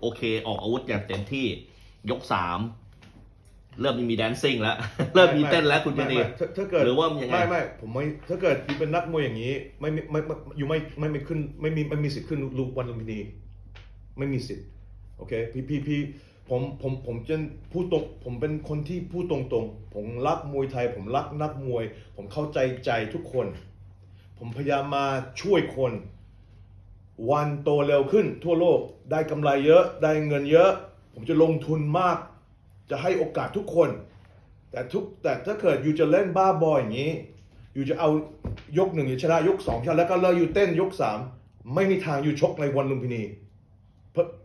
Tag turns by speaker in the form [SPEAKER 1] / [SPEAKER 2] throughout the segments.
[SPEAKER 1] โอเค ออกอาวุธอย่างเต็มที่ยกสามเริ่มมีแดนซิ่งแล้ว เริ่มมีเต้นแล้วคุณเจ
[SPEAKER 2] ไม่
[SPEAKER 1] นี
[SPEAKER 2] ไม่ถ้าถ้าเกิด
[SPEAKER 1] หรือว่ายังไง
[SPEAKER 2] ไม่ไม่ผมไม่ถ้าเกิดอยู่เป็นนักมวยอย่างนี้ไม่ไม่ไม่ไม่อยู่ไม่ไม่ไม่ขึ้นไม่มีไม่มีสิทธิ์ขึ้นลูกวันลุมพินีไม่มีสิทธิ์โอเคพี่พี่พี่ผมผมผมจะพูดตรงผมเป็นคนที่พูดตรงๆ ผมรักมวยไทย ผมรักนักมวย ผมเข้าใจใจทุกคน ผมพยายามมาช่วยคน วันโตเร็วขึ้นทั่วโลกได้กำไรเยอะได้เงินเยอะ ผมจะลงทุนมาก จะให้โอกาสทุกคน แต่ทุกแต่ถ้าเกิดอยู่จะเล่นบ้าบอยอย่างนี้ อยู่จะเอายกหนึ่งชนะยกสองชนะแล้วก็เลิกอยู่เต้นยกสามไม่มีทางอยู่ชกในวันลุมพินี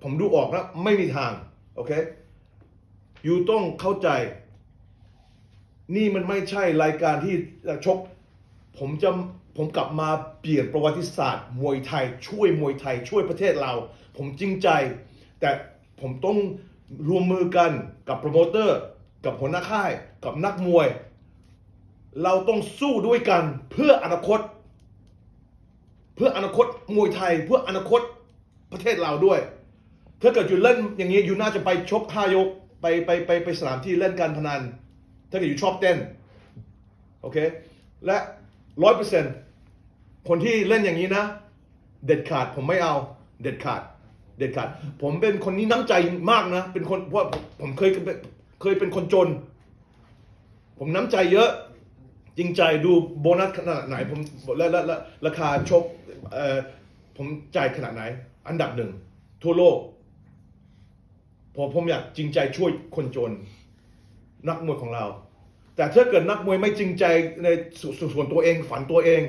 [SPEAKER 2] ผมดูออกนะไม่มีทางโอเคอยู่ต้องเข้าใจ นี่มันไม่ใช่รายการที่ชก ผมจะผมกลับมาเปลี่ยนประวัติศาสตร์ มวยไทย ช่วยมวยไทย ช่วยประเทศเรา ผมจริงใจ แต่ผมต้องรวมมือกันกับโปรโมเตอร์ กับหัวหน้าค่าย กับนักมวย เราต้องสู้ด้วยกันเพื่ออนาคต เพื่ออนาคตมวยไทย เพื่ออนาคตประเทศเราด้วย ถ้าเกิดอยู่เล่นอย่างนี้อยู่น่าจะไปชกห้ายกไปไปไปไปสนามที่เล่นการพนัน ถ้าเกิดอยู่ชอบเต้น โอเค และ ร้อยเปอร์เซ็นต์คนที่เล่นอย่างนี้นะ เด็ดขาดผมไม่เอา เด็ดขาด เด็ดขาด ผมเป็นคนนี้น้ำใจมากนะ เป็นคนเพราะผมเคยเคยเป็นคนจน ผมน้ำใจเยอะ จริงใจดูโบนัสขนาดไหน ผมและและและราคาชกเอ่อผมจ่ายขนาดไหน อันดับหนึ่ง ทั่วโลกเพอผมอยากจริงใจช่วยคนจน นักมวยของเรา แต่ถ้าเกิดนักมวยไม่จริงใจในส่วนตัวเองฝันตัวเอง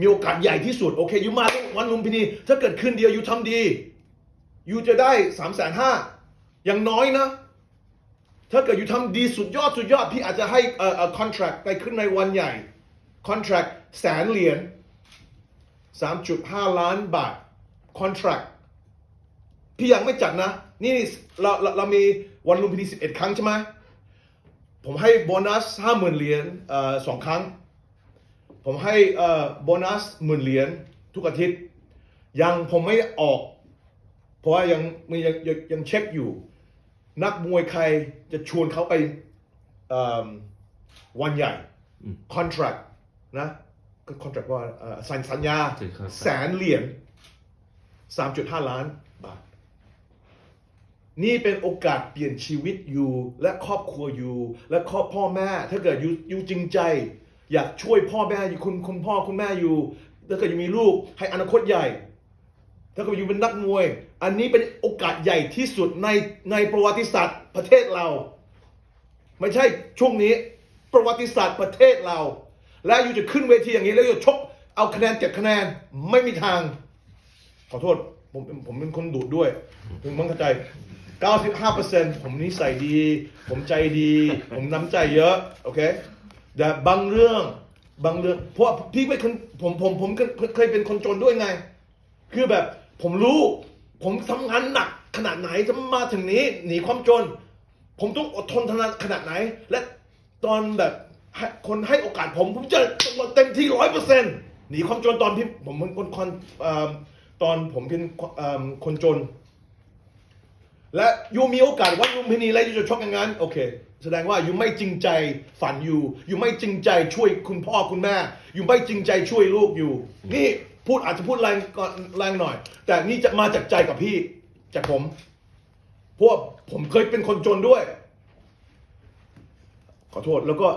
[SPEAKER 2] มีโอกาสใหญ่ที่สุด โอเคยูมาวันลุมพินี ถ้าเกิดคืนเดียวยูทำดียูจะได้สามแสนห้าอย่างน้อยนะ ถ้าเกิดอยู่ทำดีสุดยอดสุดยอดพี่อาจจะให้เอ่อเอ่อ contract ไปขึ้นในวันใหญ่ contract แสนเหรียญ3.5ล้านบาท contract พี่ยังไม่จัดนะ นี่เราเราเรามีวันลุมพินี11ครั้งใช่ไหม ผมให้โบนัส50,000เหรียญเอ่อสองครั้ง ผมให้เอ่อโบนัสหมื่นเหรียญทุกอาทิตย์ ยังผมไม่ออก เพราะว่ายังยังยังยังยังเช็คอยู่ นักมวยใครจะชวนเขาไปเอิ่มวันใหญ่ contract นะก็ contract ว่าเอ่อสัญสัญญา
[SPEAKER 1] ใช่ครับ
[SPEAKER 2] แสนเหรียญ3.5 ล้านบาท นี่เป็นโอกาสเปลี่ยนชีวิตอยู่และครอบครัวอยู่และครอบพ่อแม่ ถ้าเกิดอยู่อยู่จริงใจ อยากช่วยพ่อแม่อยู่คุณคุณพ่อคุณแม่อยู่ ถ้าเกิดอยู่มีลูกให้อนาคตใหญ่ ถ้าเกิดอยู่เป็นนักมวย อันนี้เป็นโอกาสใหญ่ที่สุดในในประวัติศาสตร์ประเทศเรา ไม่ใช่ช่วงนี้ประวัติศาสตร์ประเทศเรา และอยู่จะขึ้นเวทีอย่างนี้แล้วอยู่ชกเอาคะแนนเจ็ดคะแนนไม่มีทาง ขอโทษผมผมเป็นคนดุด้วย ถึงมึงเข้าใจ 95%ผมนิสัยดี ผมใจดี ผมน้ำใจเยอะ โอเค แต่บางเรื่อง บางเรื่อง เพราะพี่เป็นคนผมผมผมเคยเป็นคนจนด้วยไง คือแบบผมรู้ ผมทำงานหนักขนาดไหนจะมาถึงนี้หนีความจน ผมต้องอดทนทำงานขนาดไหน และตอนแบบคนให้โอกาสผมผมจะเต็มที่ร้อยเปอร์เซ็นต์หนีความจนตอนที่ผมเป็นคนคนตอนผมเป็นคนจน และยูมีโอกาสวันลุมพินีแล้วยูจะชกอย่างนั้นโอเค แสดงว่ายูไม่จริงใจฝันอยู่ยูไม่จริงใจช่วยคุณพ่อคุณแม่ยูไม่จริงใจช่วยลูกอยู่ นี่พูดอาจจะพูดแรงก่อนแรงหน่อย แต่นี่จะมาจากใจกับพี่จากผมเพราะว่าผมเคยเป็นคนจนด้วย ขอโทษแล้วก็